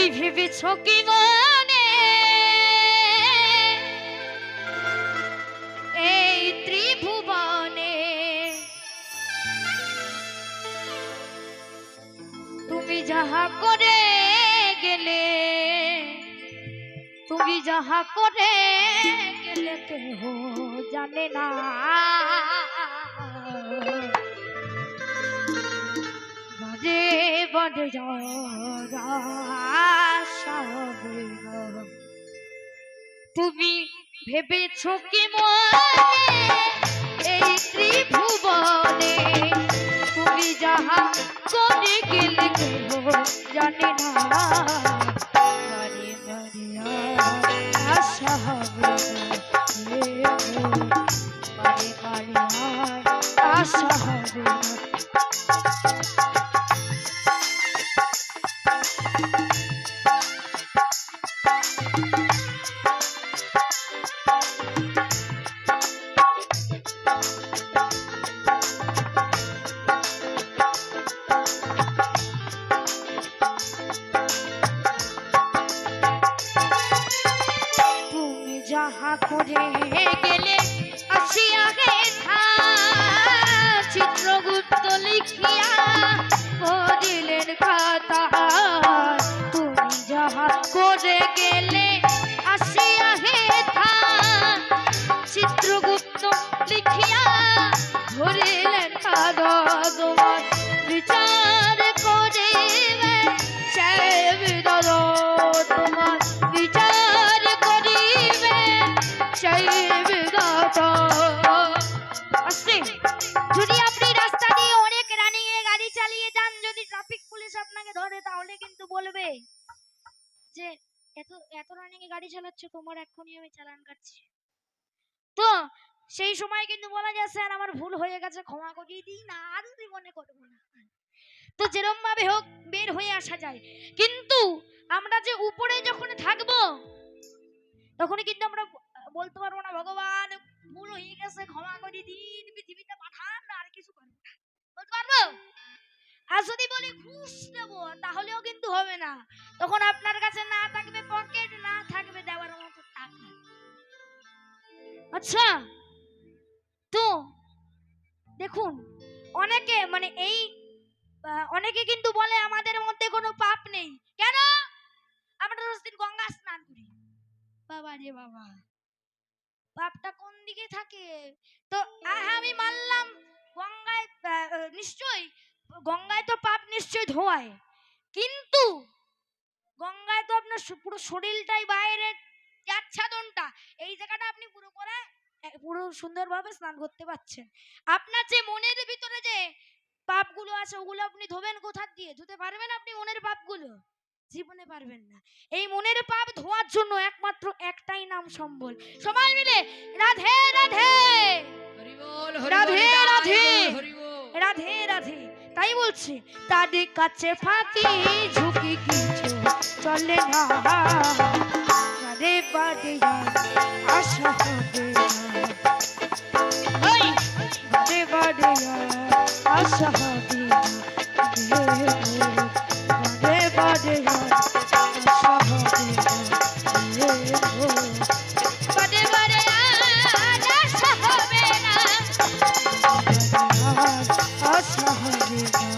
তুমি ভেবেছ কি এই ত্রিভুবনে তুমি যাহা করে গেলে তুমি যাহা করে গেলে কেহ জানে না তুমি ভেবেছ কি মনে এই ত্রিভুবনে তুমি যাহা করে গেলে জানে না আশা হবে আশা হবে এত এত রানিং এ গাড়ি তোমার এক্ষুনি আমি চালান কাটছি। তো, সেই সময় কিন্তু বলা আমার ভুল হয়ে গেছে, ক্ষমা দিই। না, আর না। তো যেরম ভাবে হোক, বের হয়ে আসা যায়। কিন্তু আমরা যে উপরে যখন থাকব, তখনই কিন্তু আমরা বলতে পারব না, ভগবান, ভুল হয়ে গেছে, ক্ষমা করে দিন পৃথিবীতে পাঠান আর কিছু করব না বলতে পারব আর যদি বলি ঘুষ দেবো তাহলেও কিন্তু হবে না। তখন আপনার কাছে না থাকবে পকেট না থাকবে দেওয়ার মতো টাকা। আচ্ছা তো দেখুন, অনেকে মানে এই অনেকে কিন্তু বলে আমাদের মধ্যে কোনো পাপ নেই। কেন? আমরা রোজ দিন গঙ্গা স্নান করি। বাবা রে বাবা। পাপটা কোন দিকে থাকে? তো আমি মানলাম গঙ্গায় নিশ্চয়ই গঙ্গায় তো পাপ নিশ্চয়ই ধোয়ায়। কিন্তু গঙ্গায় তো আপনার পুরো শরীরটাই বাইরে আচ্ছাদনটা এই জায়গাটা আপনি পুরো করে পুরো সুন্দরভাবে স্নান করতে পারছেন। আপনার যে মনের ভিতরে যে পাপগুলো আছে ওগুলো আপনি ধোবেন কোথার দিয়ে? ধুতে পারবেন আপনি মনের পাপগুলো? জীবনে পারবেন না। এই মনের পাপ ধোয়ার জন্য একমাত্র একটাই নাম সম্বল। সবাই মিলে রাধে রাধে, বলছে তাদের কাছে ফাঁকি ঝুঁকি কিছু চলে না। আশা হবে রে আশা হবে আশা হবে না।